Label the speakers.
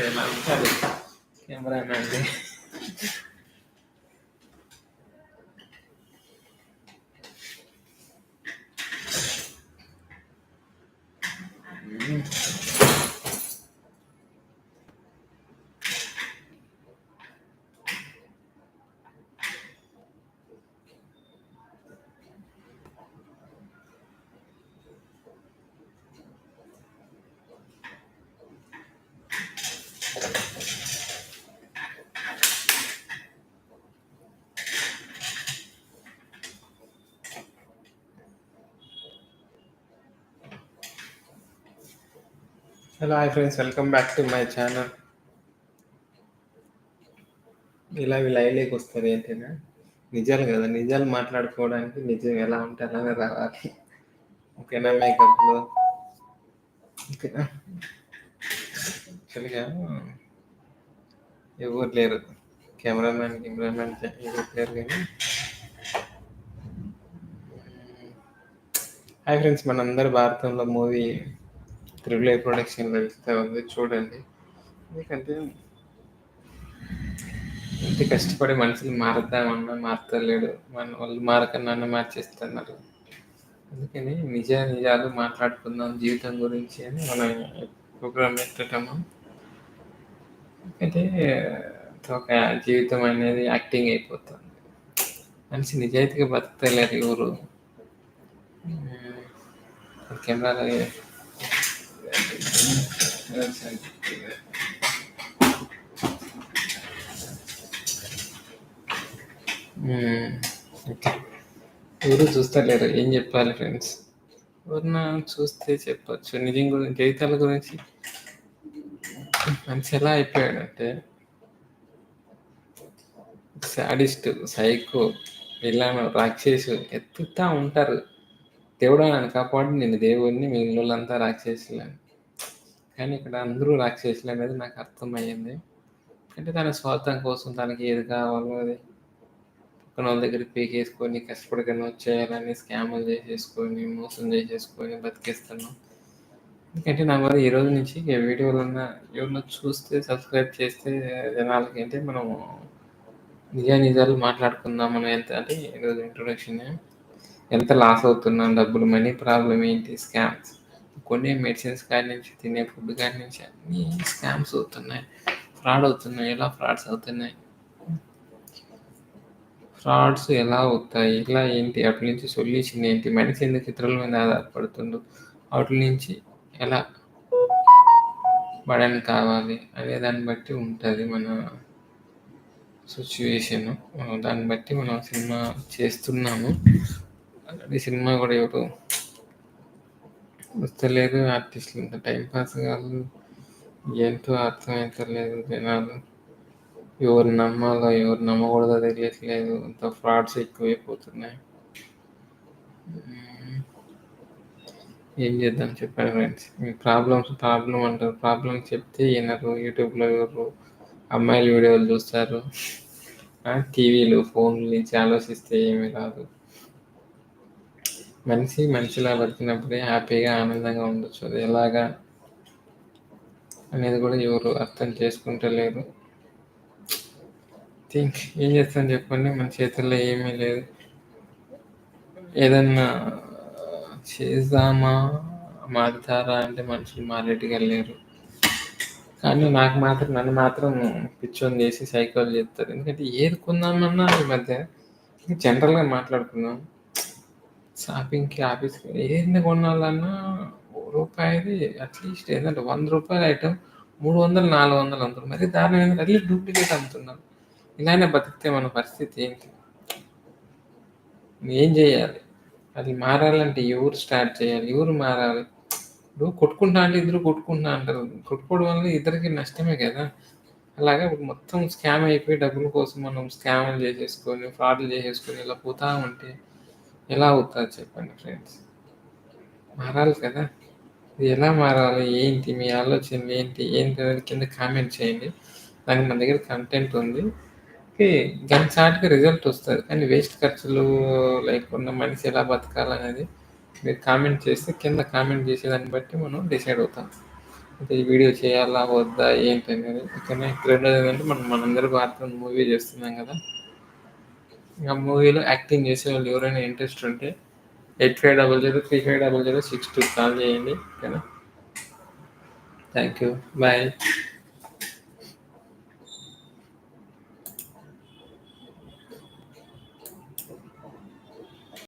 Speaker 1: ఎలా ఉంటుంది కెమెరామ్యాన్ది hello hi friends welcome back to my channel ఇలా లైవ్లోకి వస్తారు ఏంటంటే నిజాలు కదా నిజాలు మాట్లాడుకోవడానికి నిజం ఎలా ఉంటే అలానే రావాలి. ఓకేనా మేకప్లో ఓకేనా? యాక్చువల్గా ఎవరు లేరు. కెమెరామ్యాన్ కెమెరామ్యాన్ ఎవరు లేరు కానీ. హాయ్ ఫ్రెండ్స్ మనందరి భారతంలో మూవీ త్రిబుల్ ఏ ప్రొడక్షన్ వెళ్తే ఉంది. చూడండి. ఎందుకంటే ఇంత కష్టపడి మనుషులు మారుద్దామన్నా మారతలేడు. మన వాళ్ళు మారకన్నా మార్చేస్తున్నారు. అందుకని నిజ నిజాలు మాట్లాడుకుందాం జీవితం గురించి అని మనం ప్రోగ్రామ్ పెట్టటము అంటే ఒక జీవితం అనేది యాక్టింగ్ అయిపోతుంది. మనిషి నిజాయితీగా బతకలేరు ఎవరు. కెమెరాలో ఓకే. ఎవరు చూస్తలేరు ఏం చెప్పాలి ఫ్రెండ్స్? ఎవరన్నా చూస్తే చెప్పచ్చు. నిజం గురించి జీవితాల గురించి మనిషి ఎలా అయిపోయాడంటే. సాడిస్ట్ సైకో విలాను రాక్షసు ఎత్తుతా ఉంటారు. దేవుడు నన్ను కాపాడి నేను దేవుడిని మిగిలిన వాళ్ళంతా రాక్షసులని. కానీ ఇక్కడ అందరూ రాక్షసులు అనేది నాకు అర్థమయ్యింది. అంటే తన స్వార్థం కోసం తనకి ఏది కావాలో అది పక్కన వాళ్ళ దగ్గర పీకేసుకొని కష్టపడికన్నా వచ్చేయాలని స్కాములు చేసేసుకొని మోసం చేసేసుకొని బతికేస్తున్నాం. ఎందుకంటే నా వల్ల ఈ రోజు నుంచి వీడియోలన్నా ఎవరన్నా చూస్తే సబ్స్క్రైబ్ చేస్తే జనాలకి అంటే మనం నిజా నిజాలు మాట్లాడుకుందాం మనం ఎంత అంటే ఈరోజు ఇంట్రొడక్షన్ ఎంత లాస్ అవుతున్నాం డబ్బులు మనీ ప్రాబ్లం ఏంటి స్కామ్స్ కొనే మెడిసిన్స్ కాడి నుంచి తినే ఫుడ్ కాడి నుంచి అన్ని స్కామ్స్ అవుతున్నాయి. ఫ్రాడ్ అవుతున్నాయి. ఎలా ఫ్రాడ్స్ అవుతున్నాయి? ఫ్రాడ్స్ ఎలా అవుతాయి? ఇలా ఏంటి? వాటి నుంచి సొల్యూషన్ ఏంటి? మనిషి ఎందుకు ఇతరుల మీద ఆధారపడుతుండు? వాటి నుంచి ఎలా పడని కావాలి అనే దాన్ని బట్టి ఉంటుంది మన సిచ్యువేషన్ దాన్ని బట్టి మనం సినిమా చేస్తున్నాము. ఆల్రెడీ సినిమా కూడా ఎవరు వస్తలేదు ఆర్టిస్టులు ఇంత టైం పాస్ కాదు. ఏంటో అర్థమవుతలేదు జనాలు. ఎవరు నమ్మాలో ఎవరు నమ్మకూడదో తెలియట్లేదు. అంత ఫ్రాడ్స్ ఎక్కువైపోతున్నాయి. ఏం చేద్దాం చెప్పండి ఫ్రెండ్స్ మీ ప్రాబ్లమ్స్ ప్రాబ్లం అంటారు. ప్రాబ్లం చెప్తే వినరు యూట్యూబ్లో ఎవరు అమ్మాయిలు వీడియోలు చూస్తారు. టీవీలు ఫోన్లు నుంచి ఆలోచిస్తే ఏమీ రాదు. మనిషి మనిషిలా బతికినప్పుడే హ్యాపీగా ఆనందంగా ఉండొచ్చు. అది ఎలాగా అనేది కూడా ఎవరు అర్థం చేసుకుంటలేరు థింక్ ఏం చేస్తాను చెప్పండి? మన చేతుల్లో ఏమీ లేదు. ఏదన్నా చేద్దామా? మారుతారా అంటే మనుషులు మారేట్టుగా లేరు కానీ నాకు మాత్రం నన్ను మాత్రం పిచ్చోని చేసి సైకిల్ చేస్తారు. ఎందుకంటే ఏది కొందామన్నా ఈ మధ్య జనరల్గా మాట్లాడుకుందాం. షాపింగ్కి ఆఫీస్కి ఏది కొనాలన్నా రూపాయిది అట్లీస్ట్ ఏంటంటే వంద రూపాయల ఐటమ్ మూడు వందలు నాలుగు వందలు అమ్ముతున్నారు. మరి దాని మీద అట్లీ డూప్లికేట్ అమ్ముతున్నారు. ఇలానే బతికితే మన పరిస్థితి ఏంటి? ఏం చేయాలి? అది మారాలంటే ఎవరు స్టార్ట్ చేయాలి? ఎవరు మారాలి? ఇప్పుడు కొట్టుకుంటా అంటే ఇద్దరు కొట్టుకుంటా అంటారు. కొట్టుకోవడం వల్ల ఇద్దరికి నష్టమే కదా. అలాగే ఇప్పుడు మొత్తం స్కామ్ అయిపోయి డబ్బుల కోసం మనం స్కామ్లు చేసేసుకొని ఫ్రాడ్లు చేసేసుకొని ఇలా పోతా ఉంటే ఎలా అవుతుంది చెప్పండి ఫ్రెండ్స్ మారాలి కదా. ఇది ఎలా మారాలి? ఏంటి? మీ ఆలోచనలు ఏంటి? ఏంటి అనేది కింద కామెంట్ చేయండి. దానికి మన దగ్గర కంటెంట్ ఉంది. ఓకే గంటసాటికి రిజల్ట్ వస్తుంది. కానీ వేస్ట్ ఖర్చులు లేకుండా మనిషి ఎలా బతకాలనేది మీరు కామెంట్ చేస్తే కింద కామెంట్ చేసేదాన్ని బట్టి మనం డిసైడ్ అవుతాం. అంటే ఈ వీడియో చేయాలా వద్దా ఏంటనేది ఓకేనా? రెండోది ఏంటంటే మనం మనందరూ భారత మూవీ చేస్తున్నాం కదా. ఆ మూవీలో యాక్టింగ్ చేసే వాళ్ళు ఎవరైనా ఇంట్రెస్ట్ ఉంటే eight five double zero three five double zero six two call చేయండి. ఓకేనా? Thank you bye